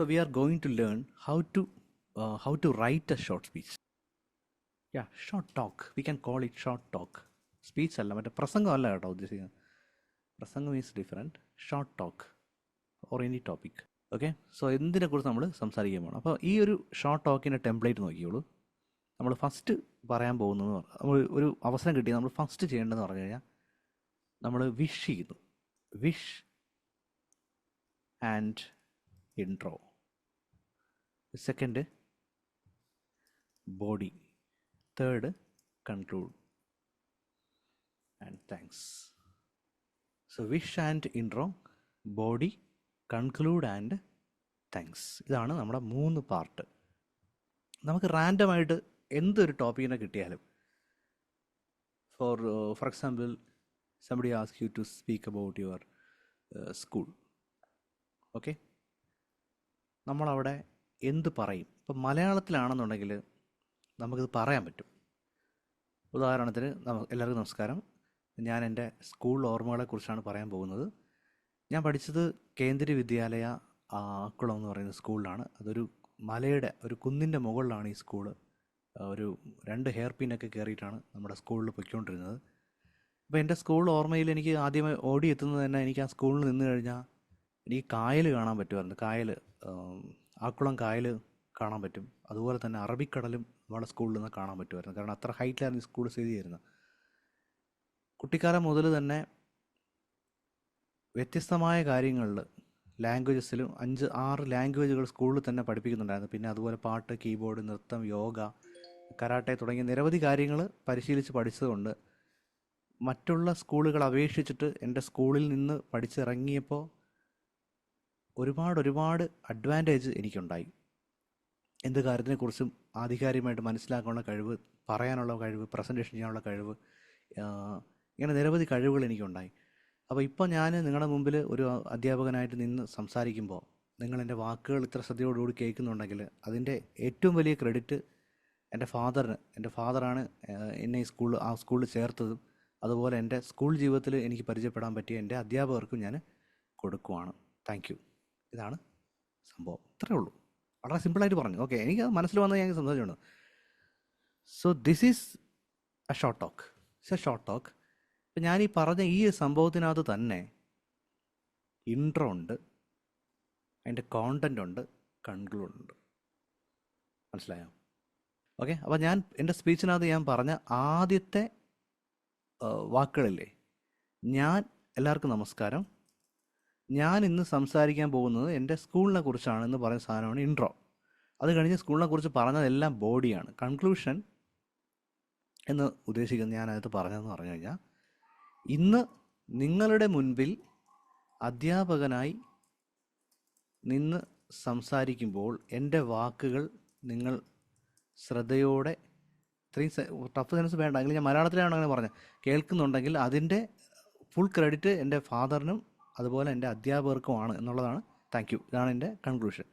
So we are going to learn how to uh, how to write a short speech. Yeah, short talk. We can call it short talk. Speech അല്ല മറ്റേ പ്രസംഗം അല്ല കേട്ടോ ഉദ്ദേശിക്കുന്നത്. പ്രസംഗം is different short talk or any topic okay so എന്തിനെക്കുറിച്ച് നമ്മൾ സംസാരിക്കാൻ പോകണം അപ്പോൾ ഈ ഒരു ഷോർട്ട് ടോക്കിന്റെ ടെംപ്ലേറ്റ് നോക്കിയോളൂ നമ്മൾ ഫസ്റ്റ് പറയാൻ പോകുന്നതെന്ന് പറഞ്ഞു നമ്മൾ ഒരു അവസരം കിട്ടി നമ്മൾ ഫസ്റ്റ് ചെയ്യേണ്ടതെന്ന് പറഞ്ഞു കഴിഞ്ഞാൽ നമ്മൾ വിഷ് ചെയ്യുന്നു. Wish and intro second body third conclude and thanks so wish and intro body conclude and thanks ഇതാണ് നമ്മുടെ മൂന്ന് പാർട്ട് നമുക്ക് റാൻഡമായിട്ട് എന്തൊരു ടോപ്പിക്കിനെ കിട്ടിയാലും for for example somebody ask you to speak about your school okay നമ്മളവിടെ എന്ത് പറയും? ഇപ്പം മലയാളത്തിലാണെന്നുണ്ടെങ്കിൽ നമുക്കിത് പറയാൻ പറ്റും. ഉദാഹരണത്തിന് എല്ലാവർക്കും നമസ്കാരം. ഞാൻ എന്റെ സ്കൂൾ ഓർമ്മകളെക്കുറിച്ചാണ് പറയാൻ പോകുന്നത്. ഞാൻ പഠിച്ചത് കേന്ദ്രീയ വിദ്യാലയ ആക്കുളം എന്ന് പറയുന്ന സ്കൂളിലാണ്. അതൊരു മലയുടെ ഒരു കുന്നിന്റെ മുകളിലാണ് ഈ സ്കൂൾ ഒരു രണ്ട് ഹെയർ പിന്നൊക്കെ കയറിയിട്ടാണ് നമ്മുടെ സ്കൂളിൽ പൊയ്ക്കൊണ്ടിരുന്നത്. അപ്പോൾ എന്റെ സ്കൂൾ ഓർമ്മയിൽ എനിക്ക് ആദ്യമായി ഓടിയെത്തുന്നത് തന്നെ എനിക്ക് ആ സ്കൂളിൽ നിന്ന് കഴിഞ്ഞാൽ എനിക്ക് കായൽ കാണാൻ പറ്റുമായിരുന്നു. കായൽ ആക്കുളം കായൽ കാണാൻ പറ്റും. അതുപോലെ തന്നെ അറബിക്കടലും നമ്മുടെ സ്കൂളിൽ നിന്ന് കാണാൻ പറ്റുമായിരുന്നു. കാരണം അത്ര ഹൈറ്റിലായിരുന്നു സ്കൂൾ സ്ഥിതി ചെയ്യുന്നത്. കുട്ടിക്കാലം മുതൽ തന്നെ വ്യത്യസ്തമായ കാര്യങ്ങളിൽ ലാംഗ്വേജസിലും അഞ്ച് ആറ് ലാംഗ്വേജുകൾ സ്കൂളിൽ തന്നെ പഠിപ്പിക്കുന്നുണ്ടായിരുന്നു. പിന്നെ അതുപോലെ പാട്ട് കീബോർഡ് നൃത്തം യോഗ കരാട്ടെ തുടങ്ങിയ നിരവധി കാര്യങ്ങൾ പരിശീലിച്ച് പഠിച്ചതുകൊണ്ട് മറ്റുള്ള സ്കൂളുകൾ അപേക്ഷിച്ചിട്ട് എന്റെ സ്കൂളിൽ നിന്ന് പഠിച്ചിറങ്ങിയപ്പോൾ ഒരുപാട് ഒരുപാട് അഡ്വാന്റേജ് എനിക്കുണ്ടായി. എന്ത് കാര്യത്തിനെക്കുറിച്ചും ആധികാരികമായിട്ട് മനസ്സിലാക്കാനുള്ള കഴിവ് പറയാനുള്ള കഴിവ് പ്രസന്റേഷൻ ചെയ്യാനുള്ള കഴിവ് ഇങ്ങനെ നിരവധി കഴിവുകൾ എനിക്കുണ്ടായി. അപ്പോൾ ഇപ്പോൾ ഞാൻ നിങ്ങളുടെ മുമ്പിൽ ഒരു അധ്യാപകനായിട്ട് നിന്ന് സംസാരിക്കുമ്പോൾ നിങ്ങൾ എന്റെ വാക്കുകൾ ഇത്ര ശ്രദ്ധയോടുകൂടി കേൾക്കുന്നുണ്ടെങ്കിൽ അതിന്റെ ഏറ്റവും വലിയ ക്രെഡിറ്റ് എന്റെ ഫാദറിന് എന്റെ ഫാദറാണ് എന്നെ ഈ സ്കൂളിൽ ആ സ്കൂളിൽ ചേർത്തതും അതുപോലെ എന്റെ സ്കൂൾ ജീവിതത്തിൽ എനിക്ക് പരിചയപ്പെടാൻ പറ്റിയ എന്റെ അധ്യാപകർക്കും ഞാൻ കൊടുക്കുവാണ്. താങ്ക് ഇതാണ് സംഭവം. ഇത്രയേ ഉള്ളൂ. വളരെ സിമ്പിളായിട്ട് പറഞ്ഞു. ഓക്കെ എനിക്ക് മനസ്സിൽ വന്നത് ഞാൻ സന്തോഷമാണ് so this is a short talk it's a short talk ഇപ്പം ഞാൻ ഈ പറഞ്ഞ ഈ സംഭവത്തിനകത്ത് തന്നെ ഇൻട്രോ ഉണ്ട് അതിന്റെ കോണ്ടന്റ് ഉണ്ട് കൺക്ലൂഡ് ഉണ്ട്. മനസ്സിലായോ? ഓക്കെ അപ്പോൾ ഞാൻ എന്റെ സ്പീച്ചിനകത്ത് ഞാൻ പറഞ്ഞ ആദ്യത്തെ വാക്കുകളില്ലേ? ഞാൻ എല്ലാവർക്കും നമസ്കാരം. ഞാൻ ഇന്ന് സംസാരിക്കാൻ പോകുന്നത് എന്റെ സ്കൂളിനെ കുറിച്ചാണ് എന്ന് പറയുന്ന സാധനമാണ് ഇൻട്രോ അത് കഴിഞ്ഞ് സ്കൂളിനെ കുറിച്ച് പറഞ്ഞതെല്ലാം ബോഡിയാണ് കൺക്ലൂഷൻ എന്ന് ഉദ്ദേശിക്കുന്നത് അതിനകത്ത് പറഞ്ഞതെന്ന് പറഞ്ഞു കഴിഞ്ഞാൽ ഇന്ന് നിങ്ങളുടെ മുൻപിൽ അധ്യാപകനായി നിന്ന് സംസാരിക്കുമ്പോൾ എന്റെ വാക്കുകൾ നിങ്ങൾ ശ്രദ്ധയോടെ ഇത്രയും ടഫ് സെൻസ് വേണ്ട. എങ്കിൽ ഞാൻ മലയാളത്തിലാണ് അങ്ങനെ പറഞ്ഞത്? കേൾക്കുന്നുണ്ടെങ്കിൽ അതിന്റെ ഫുൾ ക്രെഡിറ്റ് എന്റെ ഫാദറിനും അതുപോലെ എന്റെ അധ്യാപകർക്കുമാണ് എന്നുള്ളതാണ്. താങ്ക് യു ഇതാണ് എന്റെ കൺക്ലൂഷൻ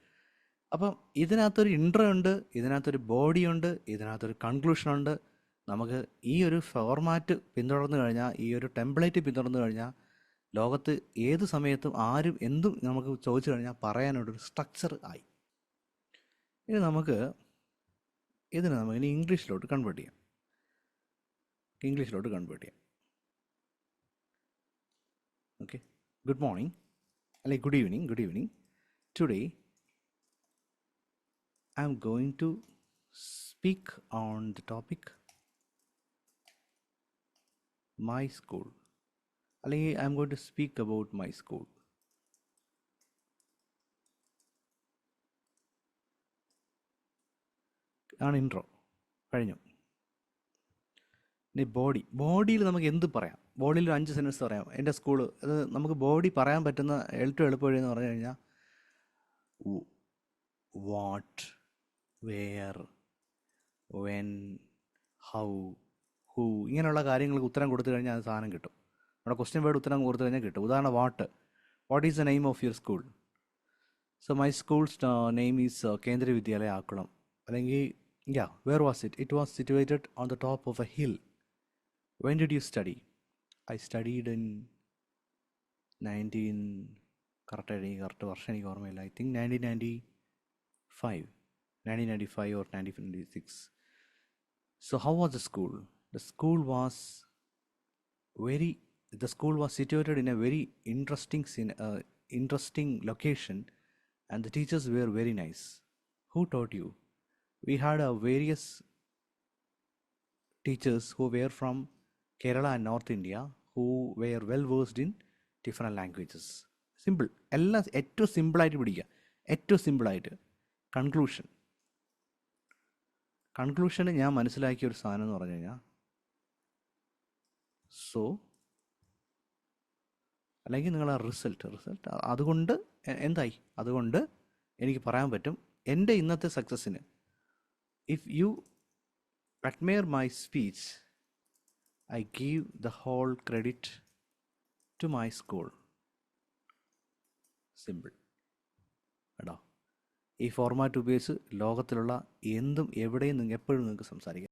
അപ്പം ഇതിനകത്തൊരു ഇൻട്രോ ഉണ്ട് ഇതിനകത്തൊരു ബോഡി ഉണ്ട് ഇതിനകത്തൊരു കൺക്ലൂഷൻ ഉണ്ട്. നമുക്ക് ഈ ഒരു ഫോർമാറ്റ് പിന്തുടർന്നു കഴിഞ്ഞാൽ ഈ ഒരു ടെംപ്ലേറ്റ് പിന്തുടർന്നു കഴിഞ്ഞാൽ ലോകത്ത് ഏത് സമയത്തും ആരും എന്തും നമുക്ക് ചോദിച്ചു കഴിഞ്ഞാൽ പറയാനുള്ളൊരു സ്ട്രക്ചർ ആയി. ഇനി നമുക്ക് ഇതിനെ നമുക്ക് ഇനി ഇംഗ്ലീഷിലോട്ട് കൺവേർട്ട് ചെയ്യാം. ഇംഗ്ലീഷിലോട്ട് കൺവേർട്ട് ചെയ്യാം. Okay ഗുഡ് മോർണിംഗ് അല്ലെ good evening good evening today I am going to speak on the topic my school അല്ലെങ്കിൽ I am going to speak about my school ആണ് ഇൻട്രോ കഴിഞ്ഞു ഇനി ബോഡി ബോഡിയിൽ നമുക്ക് എന്ത് പറയാം? ബോഡിയിൽ ഒരു അഞ്ച് സെന്റൻസ് പറയാം. എന്റെ സ്കൂൾ അത് നമുക്ക് ബോഡി പറയാൻ പറ്റുന്ന ഏറ്റവും എളുപ്പ വഴി എന്ന് പറഞ്ഞു കഴിഞ്ഞാൽ what where when how who ഇങ്ങനെയുള്ള കാര്യങ്ങൾക്ക് ഉത്തരം കൊടുത്തു കഴിഞ്ഞാൽ അത് സാധനം കിട്ടും. നമ്മുടെ ക്വസ്റ്റ്യൻ വേർഡ് ഉത്തരം കൊടുത്തു കഴിഞ്ഞാൽ കിട്ടും. ഉദാഹരണം what. What is the name of your school so my school's name is Kendriya Vidyalaya Akkulam അല്ലെങ്കിൽ yeah where was it it was situated on the top of a hill When did you study I studied in nineteen correct എനിക്ക് correct വർഷം എനിക്ക് ഓർമ്മയില്ല I think nineteen ninety five, 1995 or 1996. So how was the school? The school was very. The school was situated in a very interesting, scene- uh, interesting location, and the teachers were very nice. Who taught you? We had uh, various teachers who were from Kerala and north India who were well versed in different languages. Simple എല്ലാം ഏറ്റവും സിമ്പിളായിട്ട് പിടിക്കുക. ഏറ്റവും സിമ്പിളായിട്ട് conclusion കൺക്ലൂഷന് ഞാൻ മനസ്സിലാക്കിയ ഒരു സാധനം എന്ന് പറഞ്ഞു കഴിഞ്ഞാൽ സോ അല്ലെങ്കിൽ നിങ്ങളെ റിസൾട്ട് റിസൾട്ട് അതുകൊണ്ട് എന്തായി? അതുകൊണ്ട് എനിക്ക് പറയാൻ പറ്റും എന്റെ ഇന്നത്തെ സക്സസ്സിന് if you admire my speech, I give the whole credit to my school. Simple എടാ ഈ ഫോർമാറ്റ് ഉപയോഗിച്ച് ലോകത്തിലുള്ള എന്തും എവിടെയും നിങ്ങൾക്ക് എപ്പോഴും നിങ്ങൾക്ക് സംസാരിക്കാം